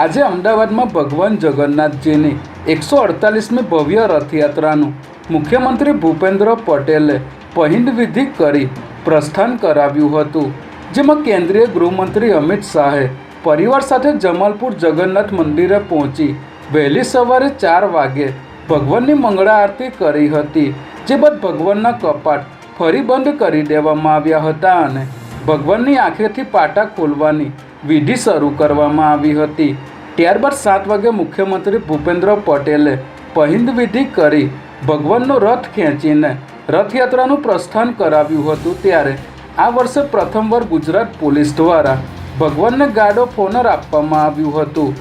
આજે અમદાવાદમાં ભગવાન જગન્નાથજીની એકસો અડતાલીસમી ભવ્ય રથયાત્રાનું મુખ્યમંત્રી ભૂપેન્દ્ર પટેલે પહિંદ વિધિ કરી પ્રસ્થાન કરાવ્યું હતું, જેમાં કેન્દ્રીય ગૃહમંત્રી અમિત શાહે પરિવાર સાથે જમાલપુર જગન્નાથ મંદિરે પહોંચી વહેલી સવારે ચાર વાગે ભગવાનની મંગળા આરતી કરી હતી, જે બાદ ભગવાનના કપાટ ફરી બંધ કરી દેવામાં આવ્યા હતા અને ભગવાનની આંખેથી પાટા ખોલવાની વિધિ શરૂ કરવામાં આવી હતી. ત્યારબાદ સાત વાગે મુખ્યમંત્રી ભૂપેન્દ્ર પટેલે પહિંદ વિધિ કરી ભગવાનનો રથ ખેંચીને રથયાત્રાનું પ્રસ્થાન કરાવ્યું હતું ત્યારે આ વર્ષે પ્રથમવાર ગુજરાત પોલીસ દ્વારા ભગવાનને ગાર્ડ ઓફ ઓનર આપવામાં આવ્યું હતું.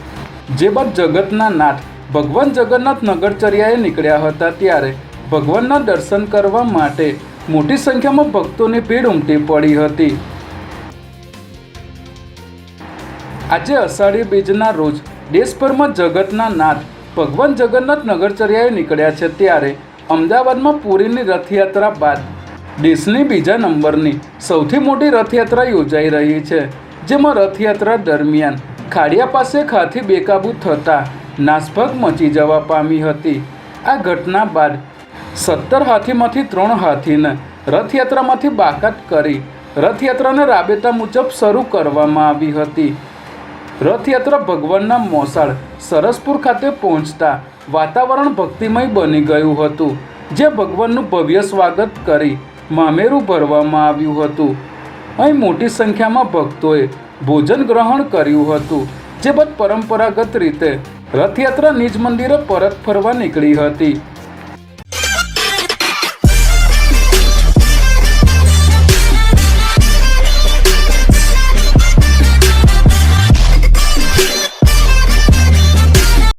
જે બાદ જગતના નાથ ભગવાન જગન્નાથ નગરચર્યાએ નીકળ્યા હતા ત્યારે ભગવાનના દર્શન કરવા માટે મોટી સંખ્યામાં ભક્તોની ભીડ ઉમટી પડી હતી. આજે અષાઢી બીજના રોજ દેશભરમાં જગતના નાથ ભગવાન જગન્નાથ નગરચર્યાએ નીકળ્યા છે ત્યારે અમદાવાદમાં પુરીની રથયાત્રા બાદ દેશની બીજા નંબરની સૌથી મોટી રથયાત્રા યોજાઈ રહી છે, જેમાં રથયાત્રા દરમિયાન ખાડિયા પાસે ખાથી બેકાબૂ થતાં નાસભાગ મચી જવા પામી હતી. આ ઘટના બાદ સત્તર હાથીમાંથી ત્રણ હાથીને રથયાત્રામાંથી બાકાત કરી રથયાત્રાને રાબેતા મુજબ શરૂ કરવામાં આવી હતી. રથયાત્રા ભગવાનના મોસાળ સરસપુર ખાતે પહોંચતા વાતાવરણ ભક્તિમય બની ગયું હતું, જે ભગવાનનું ભવ્ય સ્વાગત કરી મામેરું ભરવામાં આવ્યું હતું. અહીં મોટી સંખ્યામાં ભક્તોએ ભોજન ગ્રહણ કર્યું હતું, જે બાદ પરંપરાગત રીતે રથયાત્રા નિજ મંદિરે પરત ફરવા નીકળી હતી.